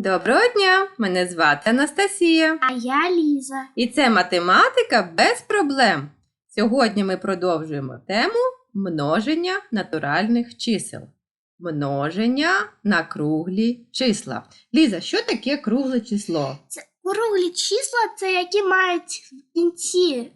Доброго дня! Мене звати Анастасія. А я Ліза. І це математика без проблем. Сьогодні ми продовжуємо тему множення натуральних чисел. Множення на круглі числа. Ліза, що таке кругле число? Це круглі числа, це які мають в кінці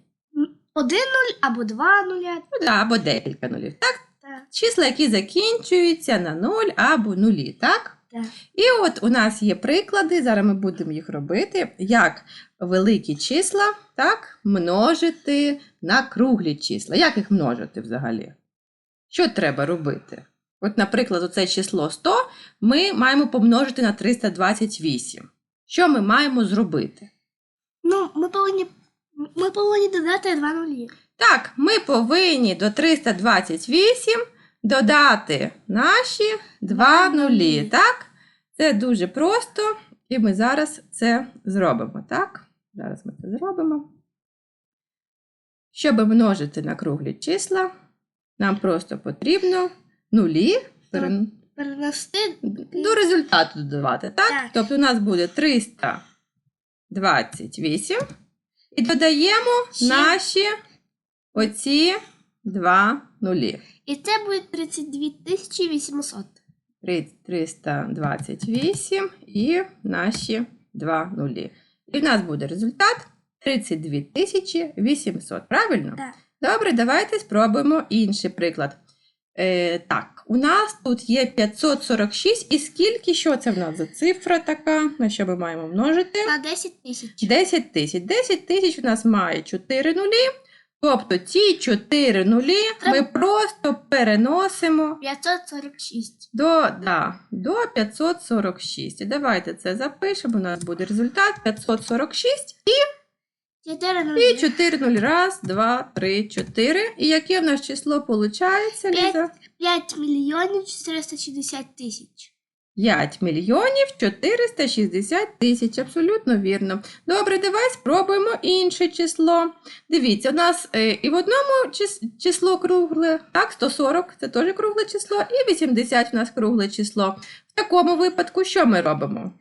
один нуль або два нуля. Ну, да, або декілька нулів. Так? Так, Числа, які закінчуються на 0 або нулі, так? Так. І от у нас є приклади, зараз ми будемо їх робити, як великі числа так, множити на круглі числа. Як їх множити взагалі? Що треба робити? От, наприклад, оце число 100 ми маємо помножити на 328. Що ми маємо зробити? Ну, ми повинні, ми повинні додати два нулі. Так, ми повинні до 328 додати наші два нулі. Так? Це дуже просто, і ми зараз це зробимо. Так? Зараз ми це зробимо. Щоб множити на круглі числа, нам просто потрібно нулі Перенести до результату додавати. Так? Так. Тобто у нас буде 328 і додаємо Ще. наші оці два нулі. і це буде 32 тисячі 800. Три- 328 і наші два нулі. І в нас буде результат 32 тисячі 800. Правильно? Так. Добре, давайте спробуємо інший приклад. Е, так, у нас тут є 546. І скільки? Що це в нас за цифра така? На що ми маємо множити? На 10 тисяч. 10 тисяч. 10 тисяч у нас має 4 нулі. Тобто ці 4 нулі ми просто переносимо 546. до, да, до 546. І давайте це запишемо. У нас буде результат 546 4 і нулі. 4 нуль. Раз, два, три, чотири. І яке в нас число виходить, Ліза? 5 мільйонів 460 тисяч. 5 мільйонів 460 тисяч. Абсолютно вірно. Добре, давай спробуємо інше число. Дивіться, у нас е, і в одному чис- число кругле, так, 140 це теж кругле число, і 80 у нас кругле число. В такому випадку що ми робимо?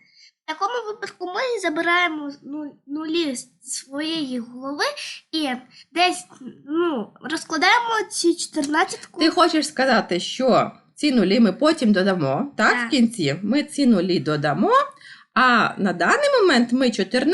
В такому випадку ми забираємо ну- нулі з своєї голови і десь ну, розкладаємо ці 14 Ти хочеш сказати, що ці нулі ми потім додамо, так, Так. в кінці ми ці нулі додамо, а на даний момент ми 14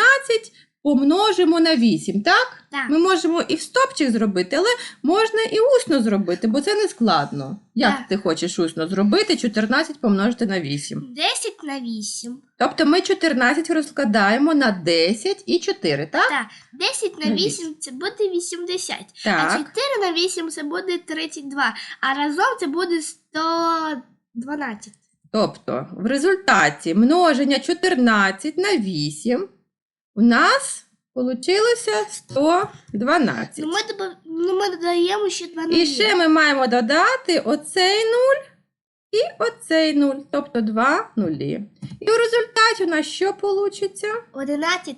помножимо на 8, так? Так. Ми можемо і в стопчик зробити, але можна і усно зробити, бо це не складно. Як Так. ти хочеш усно зробити 14 помножити на 8? 10 на 8. Тобто ми 14 розкладаємо на 10 і 4, так? Так, 10 На на 8 це буде 80. А 4 на 8 це буде 32. А разом це буде 112. Тобто, в результаті множення 14 на 8 у нас вийшло 112. Ну ми, доба- ну, ми додаємо ще 2 нулі. І ще ми маємо додати оцей 0 і оцей 0, тобто 2 нулі. І в результаті у нас що вийде? 11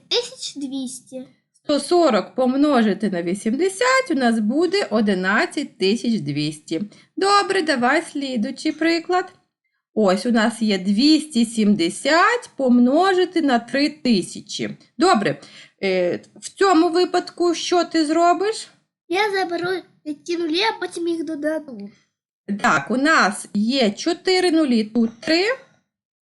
200. 140 помножити на 80 у нас буде 11200. Добре, давай слідуючий приклад. Ось у нас є 270 помножити на 3000. Добре, е, в цьому випадку що ти зробиш? Я заберу ті нулі, а потім їх додаду. Так, у нас є 4 нулі, тут 3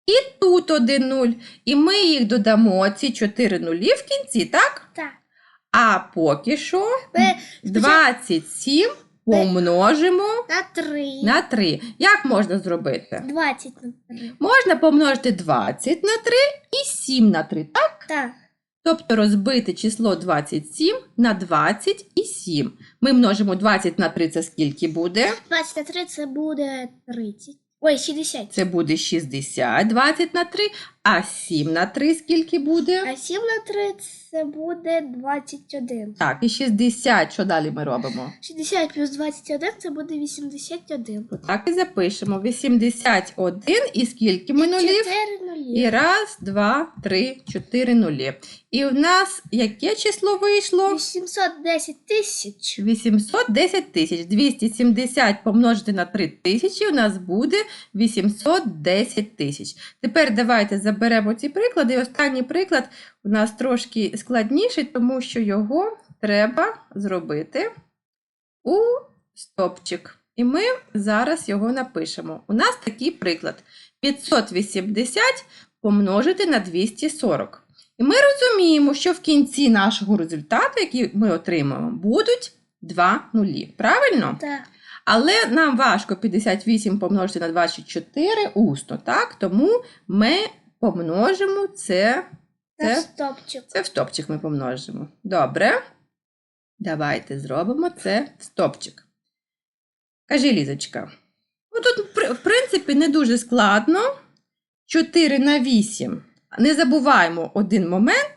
і тут 1 нуль. І ми їх додамо, ці 4 нулі в кінці, так? Так. А поки що 27 помножимо на 3. на 3. Як можна зробити? 20 на 3. Можна помножити 20 на 3 і 7 на 3, так? Так. Тобто розбити число 27 на 20 і 7. Ми множимо 20 на 3, це скільки буде? 20 на 3 це буде 30. Ой, 60. Це буде 60, 20 на 3, а 7 на 3 скільки буде? А 7 на 3 це буде 21. Так, і 60, що далі ми робимо? 60 плюс 21 це буде 81. Так і запишемо. 81 і скільки ми нулів? 4 нулі. І раз, два, три, чотири нулі. І в нас яке число вийшло? 810 тисяч. 810 тисяч. 270 помножити на 3 тисячі у нас буде 810 тисяч. Тепер давайте заберемо. Заберемо ці приклади. І останній приклад у нас трошки складніший, тому що його треба зробити у стопчик. І ми зараз його напишемо. У нас такий приклад: 580 помножити на 240. І ми розуміємо, що в кінці нашого результату, який ми отримаємо, будуть два нулі. Правильно? Так. Але нам важко 58 помножити на 24 усно, так? Тому ми помножимо це, Це це, стопчик. це в стопчик ми помножимо. Добре. Давайте зробимо це в стопчик. Кажи, Лізочка. Ну, тут, в принципі, не дуже складно. 4 на 8. Не забуваємо один момент,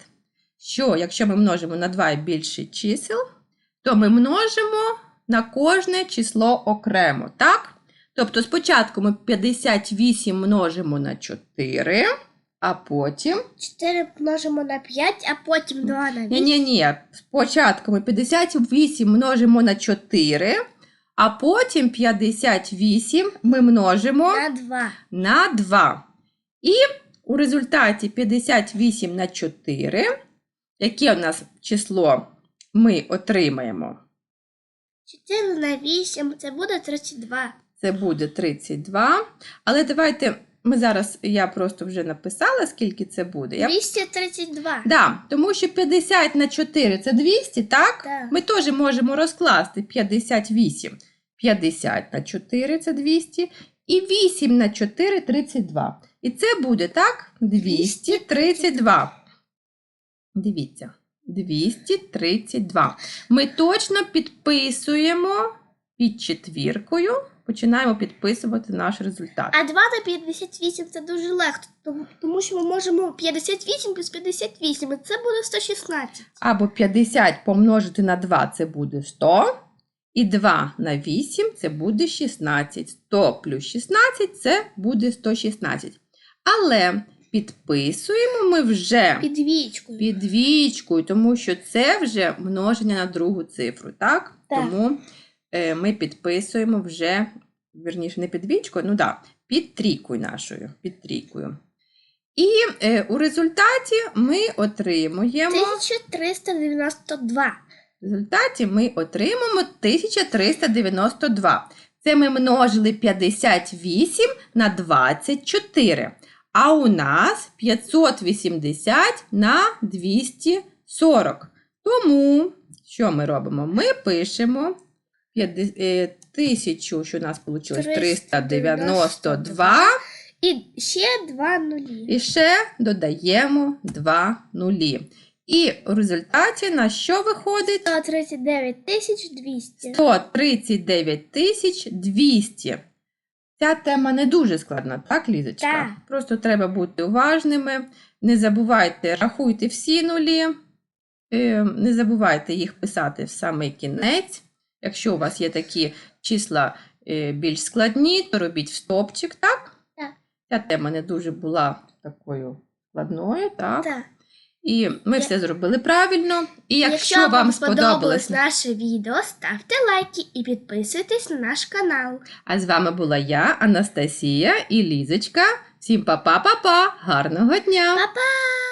що якщо ми множимо на 2 і більше чисел, то ми множимо на кожне число окремо, так? Тобто спочатку ми 58 множимо на 4, а потім. 4 множимо на 5, а потім 2 на 8. Ні, ні, ні. Спочатку ми 58 множимо на 4, а потім 58 ми множимо На 2. на 2. І у результаті 58 на 4, яке у нас число ми отримаємо? 4 на 8 це буде 32. Це буде 32. Але давайте ми зараз, я просто вже написала, скільки це буде. Я... 232. Да, тому що 50 на 4 це 200, так? Так. Ми теж можемо розкласти 58. 50 на 4 це 200. І 8 на 4 32. І це буде, так? 232. Дивіться. 232. Ми точно підписуємо під четвіркою. Починаємо підписувати наш результат. А 2 на 58 це дуже легко, тому, тому що ми можемо 58 плюс 58, і це буде 116. Або 50 помножити на 2 це буде 100. І 2 на 8 це буде 16. 100 плюс 16 це буде 116. Але підписуємо ми вже Під двічкою. під двічкою, тому що це вже множення на другу цифру, так? Так. Тому ми підписуємо вже, верніше, не під двічкою, ну да, під трійкою нашою. Під трійкою. І е, у результаті ми отримуємо. 1392. В результаті ми отримаємо 1392. Це ми множили 58 на 24. А у нас 580 на 240. Тому, що ми робимо? Ми пишемо 50, е, 1000, що у нас вийшло 392. І ще 2 нулі. І ще додаємо 2 нулі. І в результаті на що виходить? 139 тисяч 200. 139 тисяч 200. Ця тема не дуже складна, так, Лізочка? Так. Просто треба бути уважними. Не забувайте, рахуйте всі нулі. Е, Не забувайте їх писати в самий кінець. Якщо у вас є такі числа е, більш складні, то робіть в стопчик, так? Так. Ця тема не дуже була такою складною, так? Так. І ми Я- все зробили правильно. І якщо, вам сподобалось, наше відео, ставте лайки і підписуйтесь на наш канал. а з вами була я, Анастасія і Лізочка. Всім па-па-па-па! Гарного дня! Па-па!